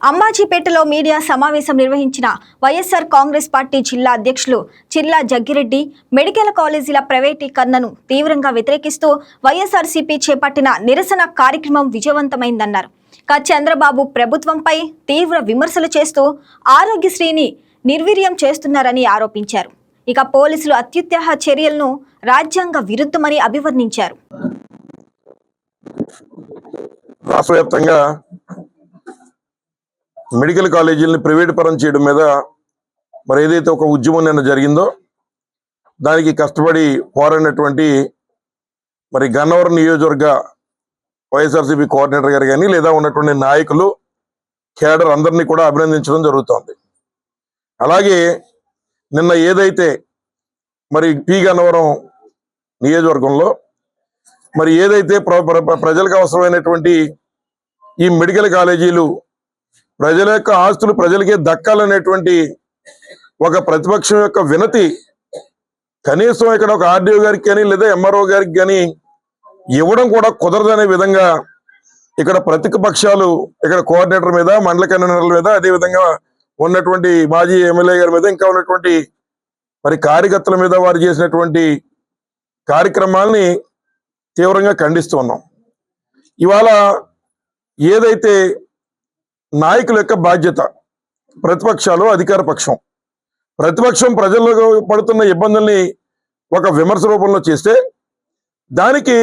అంబాజీపేటలో media సమావేశం నిర్వహించిన YSR Congress party జిల్లా అధ్యక్షులు చిల్లా జగ్గిరెడ్డి మెడికల్ కాలేజీల ప్రైవేటీకరణను తీవ్రంగా వ్యతిరేకిస్తూ వైఎస్ఆర్సీపీ చేపట్టిన నిరసన కార్యక్రమం విజయవంతమైందన్నారు. చంద్రబాబు ప్రభుత్వంపై తీవ్ర విమర్శలు చేస్తూ ఆరోగ్యశ్రీని నిర్వీర్యం చేస్తున్నారని ఆరోపించారు. ఇక పోలీసులు అత్యుత్సాహ చర్యలను రాజ్యాంగ విరుద్ధమని అభివర్ణించారు. రాష్ట్ర వ్యాప్తంగా మెడికల్ కాలేజీలని ప్రైవేట్ పరం చేయడం మీద మరి ఏదైతే ఒక ఉద్యమం నిన్న జరిగిందో దానికి కష్టపడి పోరాడినటువంటి మరి గన్నవరం నియోజకవర్గ వైఎస్ఆర్సీపీ కోఆర్డినేటర్ గారు కానీ లేదా ఉన్నటువంటి నాయకులు కేడర్ అందరినీ కూడా అభినందించడం జరుగుతోంది. అలాగే నిన్న ఏదైతే మరి పి గన్నవరం నియోజకవర్గంలో మరి ఏదైతే ప్ర- ప్రజలకు అవసరమైనటువంటి ఈ మెడికల్ కాలేజీలు ప్రజల యొక్క ఆస్తులు ప్రజలకే దక్కాలనేటువంటి ఒక ప్రతిపక్షం యొక్క వినతి కనీసం ఇక్కడ ఒక ఆర్డీఓ గారికి కానీ లేదా ఎంఆర్ఓ గారికి కానీ ఇవ్వడం కూడా కుదరదనే విధంగా ఇక్కడ ప్రతిపక్షాలు ఇక్కడ కోఆర్డినేటర్ మీద మండల కన్వీనర్ల మీద అదే విధంగా ఉన్నటువంటి మాజీ ఎమ్మెల్యే గారి మీద ఇంకా ఉన్నటువంటి మరి కార్యకర్తల మీద వారు చేసినటువంటి కార్యక్రమాల్ని తీవ్రంగా ఖండిస్తూ ఉన్నాం. ఇవాళ ఏదైతే నాయకుల యొక్క బాధ్యత. ప్రతిపక్షాలు అధికార పక్షం. ప్రతిపక్షం ప్రజల్లో పడుతున్న ఇబ్బందుల్ని ఒక విమర్శ రూపంలో చేస్తే దానికి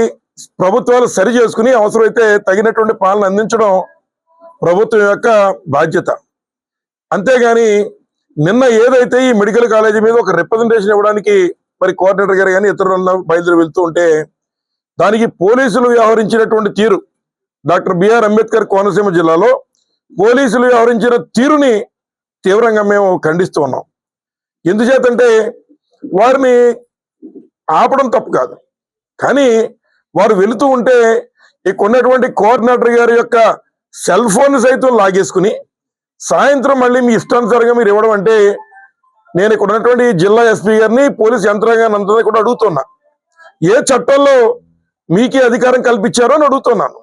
ప్రభుత్వాలు సరి చేసుకుని అవసరమైతే తగినటువంటి పాలన అందించడం ప్రభుత్వం యొక్క బాధ్యత. అంతేగాని నిన్న ఏదైతే ఈ మెడికల్ కాలేజీ మీద ఒక రిప్రజెంటేషన్ ఇవ్వడానికి మరి కోఆర్డినేటర్ గారు కానీ ఇతరులు బయలుదేరి వెళ్తూ ఉంటే దానికి పోలీసులు వ్యవహరించినటువంటి తీరు డాక్టర్ బిఆర్ అంబేద్కర్ కోనసీమ జిల్లాలో పోలీసులు వ్యవహరించిన తీరుని తీవ్రంగా మేము ఖండిస్తూ ఉన్నాం. ఎందుచేతంటే వారిని ఆపడం తప్పు కాదు. కానీ వారు వెళుతూ ఉంటే ఇక్కడున్నటువంటి కోఆర్డినేటర్ గారి యొక్క సెల్ ఫోన్ సైతం లాగేసుకుని సాయంత్రం మళ్ళీ మీ ఇష్టానుసారంగా మీరు ఇవ్వడం అంటే నేను ఇక్కడ ఉన్నటువంటి జిల్లా ఎస్పీ గారిని పోలీస్ యంత్రాంగాన్ని అంతా కూడా అడుగుతున్నా. ఏ చట్టంలో మీకే అధికారం కల్పించారో అని అడుగుతున్నాను.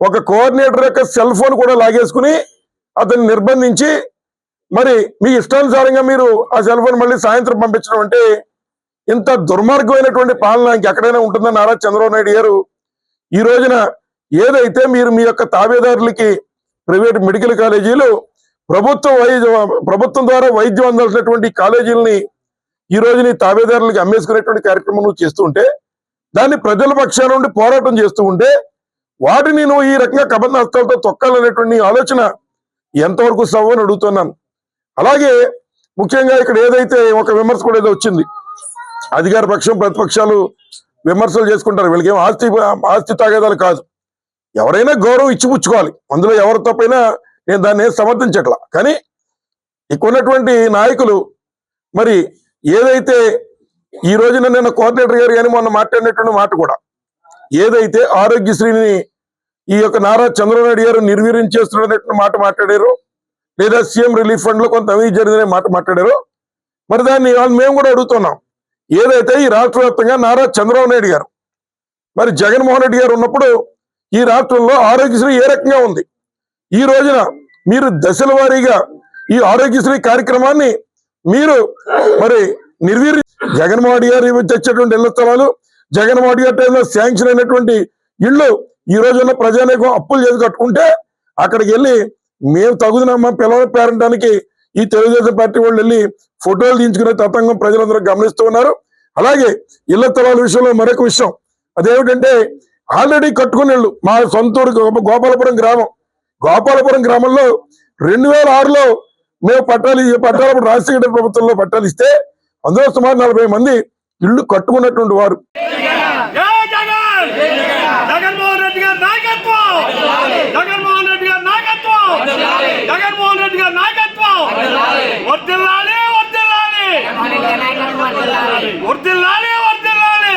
ఒక కోఆర్డినేటర్ యొక్క సెల్ ఫోన్ కూడా లాగేసుకుని అతన్ని నిర్బంధించి మరి మీ ఇష్టానుసారంగా మీరు ఆ సెల్ ఫోన్ మళ్ళీ సాయంత్రం పంపించడం అంటే ఇంత దుర్మార్గమైనటువంటి పాలన ఇంకెక్కడైనా ఉంటుందని నారా చంద్రబాబు నాయుడు గారు? ఈ రోజున ఏదైతే మీరు మీ యొక్క తాబేదారులకి ప్రైవేట్ మెడికల్ కాలేజీలు ప్రభుత్వ వైద్య ప్రభుత్వం ద్వారా వైద్యం అందాల్సినటువంటి కాలేజీలని ఈ రోజు నీ తాబేదారులకి అమ్మేసుకునేటువంటి కార్యక్రమం నువ్వు చేస్తూ ఉంటే దాన్ని ప్రజల పక్షాన నుండి పోరాటం చేస్తూ ఉంటే వాటిని నువ్వు ఈ రకంగా కబంధ తొక్కాలనేటువంటి ఆలోచన ఎంతవరకు సవ్వు అని అడుగుతున్నాను. అలాగే ముఖ్యంగా ఇక్కడ ఏదైతే ఒక విమర్శ కూడా ఏదో వచ్చింది. అధికార పక్షం ప్రతిపక్షాలు విమర్శలు చేసుకుంటారు. వీళ్ళకి ఏం ఆస్తి ఆస్తి తాగేదాలు కాదు. ఎవరైనా గౌరవం ఇచ్చిపుచ్చుకోవాలి. అందులో ఎవరి తప్పైనా నేను దాన్ని సమర్థించట్లా. కానీ ఇక్కడ ఉన్నటువంటి నాయకులు మరి ఏదైతే ఈ రోజున నేను కోఆర్డినేటర్ గారు కానీ మొన్న మాట్లాడినటువంటి మాట కూడా ఏదైతే ఆరోగ్యశ్రీని ఈ యొక్క నారా చంద్రబాబు నాయుడు గారు నిర్వీర్యం చేస్తున్నటువంటి మాట మాట్లాడారు లేదా సీఎం రిలీఫ్ ఫండ్లో కొంత అవినీతి జరిగిందనే మాట మాట్లాడారు మరి దాన్ని మేము కూడా అడుగుతున్నాం. ఏదైతే ఈ రాష్ట్ర వ్యాప్తంగా నారా చంద్రబాబు నాయుడు గారు మరి జగన్మోహన్ రెడ్డి గారు ఉన్నప్పుడు ఈ రాష్ట్రంలో ఆరోగ్యశ్రీ ఏ రకంగా ఉంది? ఈ రోజున మీరు దశల వారీగా ఈ ఆరోగ్యశ్రీ కార్యక్రమాన్ని మీరు మరి నిర్వీర్య జగన్మోహన్ రెడ్డి గారు తెచ్చేటువంటి ఇళ్ళ స్థలాలు జగన్మోహన్ రెడ్డి గారి టైంలో శాంక్షన్ అయినటువంటి ఇళ్ళు ఈ రోజున్న ప్రజానీకం అప్పులు చేసి కట్టుకుంటే అక్కడికి వెళ్ళి మేము తగుదనమ్మా పిల్లల పేరంటానికి ఈ తెలుగుదేశం పార్టీ వాళ్ళు వెళ్ళి ఫోటోలు తీయించుకునే తతంగం ప్రజలందరూ గమనిస్తూ ఉన్నారు. అలాగే ఇళ్ళ స్థలాల విషయంలో మరొక విషయం. అదేమిటంటే ఆల్రెడీ కట్టుకునే ఇళ్ళు మా సొంతూరు గోప- గోపాలపురం గ్రామం. గోపాలపురం గ్రామంలో రెండు వేల ఆరులో మేము పట్టాలు పట్టాలప్పుడు రాజశేఖర ప్రభుత్వంలో పట్టాలు ఇస్తే అందులో సుమారు నలభై మంది ఇళ్ళు కట్టుకున్నటువంటి వారు. జగన్ జగన్మోహన్ రెడ్డి గారి నాయకత్వం! జగన్మోహన్ రెడ్డి గారి నాయకత్వం! జగన్మోహన్ రెడ్డి గారి నాయకత్వం! వర్దిల్లాలి వర్దిల్లాలి వర్దిల్లాలి వర్దిల్లాలి